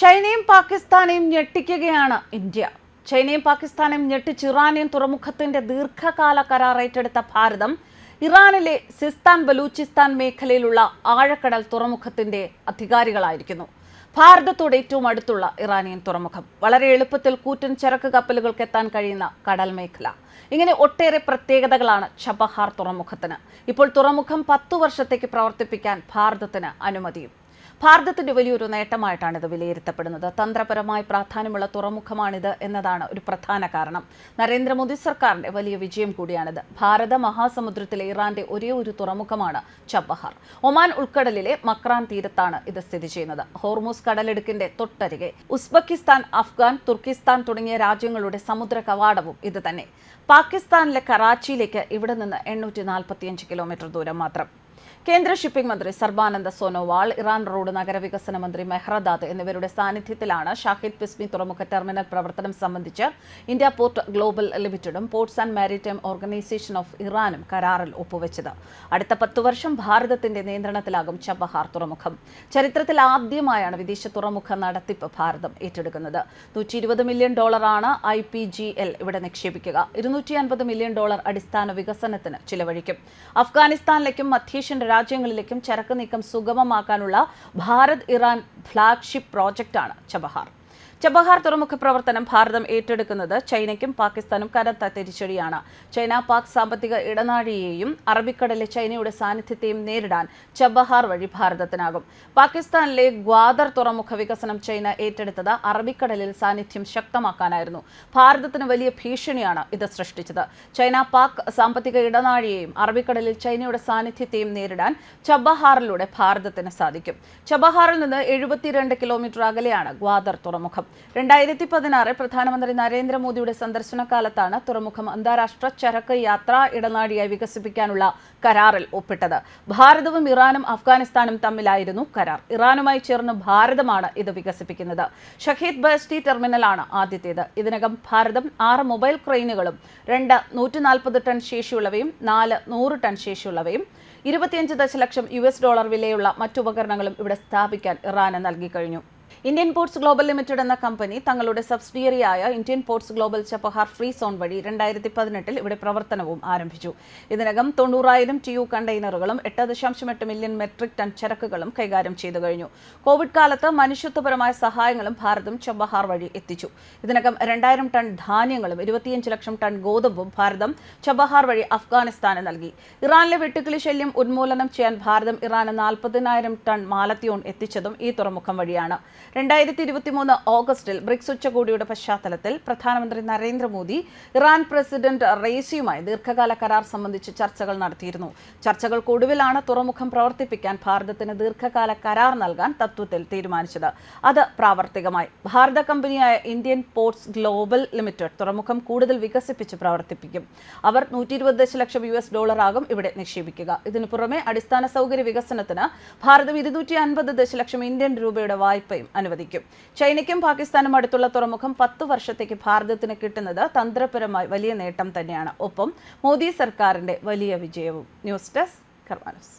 ചൈനയും പാകിസ്ഥാനെയും ഞെട്ടിക്കുകയാണ് ഇന്ത്യ. ചൈനയും പാകിസ്ഥാനെയും ഞെട്ടിച്ച് ഇറാനിയൻ തുറമുഖത്തിന്റെ ദീർഘകാല കരാർ ഏറ്റെടുത്ത ഭാരതം ഇറാനിലെ സിസ്താൻ ബലൂചിസ്ഥാൻ മേഖലയിലുള്ള ആഴക്കടൽ തുറമുഖത്തിന്റെ അധികാരികളായിരിക്കുന്നു. ഭാരതത്തോട് ഏറ്റവും അടുത്തുള്ള ഇറാനിയൻ തുറമുഖം. വളരെ എളുപ്പത്തിൽ കൂറ്റൻ ചരക്ക് കപ്പലുകൾക്ക് എത്താൻ കഴിയുന്ന കടൽ മേഖല. ഇങ്ങനെ ഒട്ടേറെ പ്രത്യേകതകളാണ് ചബഹാർ തുറമുഖത്തിന്. ഇപ്പോൾ തുറമുഖം പത്തു വർഷത്തേക്ക് പ്രവർത്തിപ്പിക്കാൻ ഭാരതത്തിന് അനുമതിയും ഭാരതത്തിന്റെ വലിയൊരു നേട്ടമായിട്ടാണ് ഇത് വിലയിരുത്തപ്പെടുന്നത്. തന്ത്രപരമായി പ്രാധാന്യമുള്ള തുറമുഖമാണിത് എന്നതാണ് ഒരു പ്രധാന കാരണം. നരേന്ദ്രമോദി സർക്കാരിന്റെ വലിയ വിജയം കൂടിയാണിത്. ഭാരത മഹാസമുദ്രത്തിലെ ഇറാന്റെ ഒരേ ഒരു തുറമുഖമാണ് ചബഹാർ ഒമാൻ ഉൾക്കടലിലെ മക്രാൻ തീരത്താണ് ഇത് സ്ഥിതി ചെയ്യുന്നത്. ഹോർമൂസ് കടലിടുക്കിന്റെ തൊട്ടരികെ ഉസ്ബെക്കിസ്ഥാൻ അഫ്ഗാൻ തുർക്കിസ്ഥാൻ തുടങ്ങിയ രാജ്യങ്ങളുടെ സമുദ്ര കവാടവും ഇത് തന്നെ പാകിസ്ഥാനിലെ കറാച്ചിയിലേക്ക് ഇവിടെ നിന്ന് എണ്ണൂറ്റി നാൽപ്പത്തിയഞ്ച് കിലോമീറ്റർ ദൂരം മാത്രം. കേന്ദ്ര ഷിപ്പിംഗ് മന്ത്രി സർബാനന്ദ സോനോവാൾ ഇറാൻ റോഡ് നഗരവികസന മന്ത്രി മെഹ്റദാദ് എന്നിവരുടെ സാന്നിധ്യത്തിലാണ് ഷാഹിദ് പിസ്മി തുറമുഖ ടെർമിനൽ പ്രവർത്തനം സംബന്ധിച്ച് India port global ലിമിറ്റഡും ports and maritime organisation of ഇറാനും കരാറിൽ ഒപ്പുവെച്ചത്. അടുത്ത പത്തു വർഷം ഭാരതത്തിന്റെ നിയന്ത്രണത്തിലാകും ചബഹാർ തുറമുഖം. ചരിത്രത്തിൽ ആദ്യമായാണ് വിദേശ തുറമുഖ നടത്തിപ്പ് ഭാരതം ഏറ്റെടുക്കുന്നത്. നൂറ്റി ഇരുപത് മില്യൺ ഡോളറാണ് ഐ പി ജി എൽ ഇവിടെ നിക്ഷേപിക്കുക. ഇരുന്നൂറ്റി അൻപത് മില്യൺ ഡോളർ അടിസ്ഥാന വികസനത്തിന് ചിലവഴിക്കും. അഫ്ഗാനിസ്ഥാനിലേക്കും മധ്യേഷ്യൻ രാജ്യങ്ങളിലേക്കും ചരക്ക് നീക്കം സുഗമമാക്കാനുള്ള ഭാരത് ഇറാൻ ഫ്ലാഗ്ഷിപ്പ് പ്രോജക്റ്റാണ് ചബഹാർ. ചബഹാർ തുറമുഖ പ്രവർത്തനം ഭാരതം ഏറ്റെടുക്കുന്നത് ചൈനയ്ക്കും പാകിസ്ഥാനും കനത്ത തിരിച്ചടിയാണ്. ചൈന പാക് സാമ്പത്തിക ഇടനാഴിയെയും അറബിക്കടലിലെ ചൈനയുടെ സാന്നിധ്യത്തെയും നേരിടാൻ ചബഹാർ വഴി ഭാരതത്തിനാകും. പാകിസ്ഥാനിലെ ഗ്വാദർ തുറമുഖ വികസനം ചൈന ഏറ്റെടുത്തത് അറബിക്കടലിൽ സാന്നിധ്യം ശക്തമാക്കാനായിരുന്നു. ഭാരതത്തിന് വലിയ ഭീഷണിയാണ് ഇത് സൃഷ്ടിച്ചത്. ചൈന പാക് സാമ്പത്തിക ഇടനാഴിയെയും അറബിക്കടലിൽ ചൈനയുടെ സാന്നിധ്യത്തെയും നേരിടാൻ ചബഹാറിലൂടെ ഭാരതത്തിന് സാധിക്കും. ചബഹാറിൽ നിന്ന് എഴുപത്തിരണ്ട് കിലോമീറ്റർ അകലെയാണ് ഗ്വാദർ തുറമുഖം. രണ്ടായിരത്തി പതിനാറ് പ്രധാനമന്ത്രി നരേന്ദ്രമോദിയുടെ സന്ദർശന കാലത്താണ് തുറമുഖം അന്താരാഷ്ട്ര ചരക്ക് യാത്രാ ഇടനാഴിയായി വികസിപ്പിക്കാനുള്ള കരാറിൽ ഒപ്പിട്ടത്. ഭാരതവും ഇറാനും അഫ്ഗാനിസ്ഥാനും തമ്മിലായിരുന്നു കരാർ. ഇറാനുമായി ചേർന്ന് ഭാരതമാണ് ഇത് വികസിപ്പിക്കുന്നത്. ഷഹീദ് ബസ്റ്റി ടെർമിനലാണ് ആദ്യത്തേത്. ഇതിനകം ഭാരതം ആറ് മൊബൈൽ ക്രെയിനുകളും രണ്ട് നൂറ്റി നാൽപ്പത് ടൺ ശേഷിയുള്ളവയും നാല് നൂറ് ടൺ ശേഷിയുള്ളവയും ഇരുപത്തിയഞ്ച് ദശലക്ഷം യു എസ് ഡോളർ വിലയുള്ള മറ്റുപകരണങ്ങളും ഇവിടെ സ്ഥാപിക്കാൻ ഇറാന് നൽകി കഴിഞ്ഞു. ഇന്ത്യൻ പോർട്സ് ഗ്ലോബൽ ലിമിറ്റഡ് എന്ന കമ്പനി തങ്ങളുടെ സബ്സിഡിയറിയായ Indian ports global Chabahar free zone വഴി രണ്ടായിരത്തി പതിനെട്ടിൽ ഇവിടെ പ്രവർത്തനവും ആരംഭിച്ചു. ഇതിനകം തൊണ്ണൂറായിരം ടി യു കണ്ടെയ്നറുകളും എട്ട് ദശാംശം എട്ട് മില്യൺ മെട്രിക് ടൺ ചരക്കുകളും കൈകാര്യം ചെയ്തു കഴിഞ്ഞു. കോവിഡ് കാലത്ത് മനുഷ്യത്വപരമായ സഹായങ്ങളും ഭാരതം ചബഹാർ വഴി എത്തിച്ചു. ഇതിനകം രണ്ടായിരം ടൺ ധാന്യങ്ങളും ഇരുപത്തിയഞ്ച് ലക്ഷം ടൺ ഗോതമ്പും ഭാരതം ചബഹാർ വഴി അഫ്ഗാനിസ്ഥാന് നൽകി. ഇറാനിലെ വെട്ടുക്കിളി ശല്യം ഉന്മൂലനം ചെയ്യാൻ ഭാരതം ഇറാന് നാൽപ്പതിനായിരം ടൺ മാലത്തിയോൺ എത്തിച്ചതും ഈ തുറമുഖം വഴിയാണ്. രണ്ടായിരത്തി ഇരുപത്തിമൂന്ന് ഓഗസ്റ്റിൽ ബ്രിക്സ് ഉച്ചകോടിയുടെ പശ്ചാത്തലത്തിൽ പ്രധാനമന്ത്രി നരേന്ദ്രമോദി ഇറാൻ പ്രസിഡന്റ് റെയ്സിയുമായി ദീർഘകാല കരാർ സംബന്ധിച്ച് ചർച്ചകൾ നടത്തിയിരുന്നു. ചർച്ചകൾക്കൊടുവിലാണ് തുറമുഖം പ്രവർത്തിപ്പിക്കാൻ ഭാരതത്തിന് ദീർഘകാല കരാർ നൽകാൻ തത്വത്തിൽ തീരുമാനിച്ചത്. അത് പ്രാവർത്തികമായി. ഭാരത കമ്പനിയായ ഇന്ത്യൻ പോർട്സ് ഗ്ലോബൽ ലിമിറ്റഡ് തുറമുഖം കൂടുതൽ വികസിപ്പിച്ച് പ്രവർത്തിപ്പിക്കും. അവർ നൂറ്റി ഇരുപത് ദശലക്ഷം യു എസ് ഡോളറാകും ഇവിടെ നിക്ഷേപിക്കുക. ഇതിനു പുറമെ അടിസ്ഥാന സൗകര്യ വികസനത്തിന് ഭാരതം ഇരുന്നൂറ്റി അൻപത് ദശലക്ഷം ഇന്ത്യൻ രൂപയുടെ വായ്പയും അനുവദിക്കും. ചൈനയ്ക്കും പാകിസ്ഥാനും അടുത്തുള്ള തുറമുഖം പത്ത് വർഷത്തേക്ക് ഭാരതത്തിന് കിട്ടുന്നത് തന്ത്രപരമായി വലിയ നേട്ടം തന്നെയാണ്. ഒപ്പം മോദി സർക്കാരിന്റെ വലിയ വിജയവും. News desk കർമാനസ്.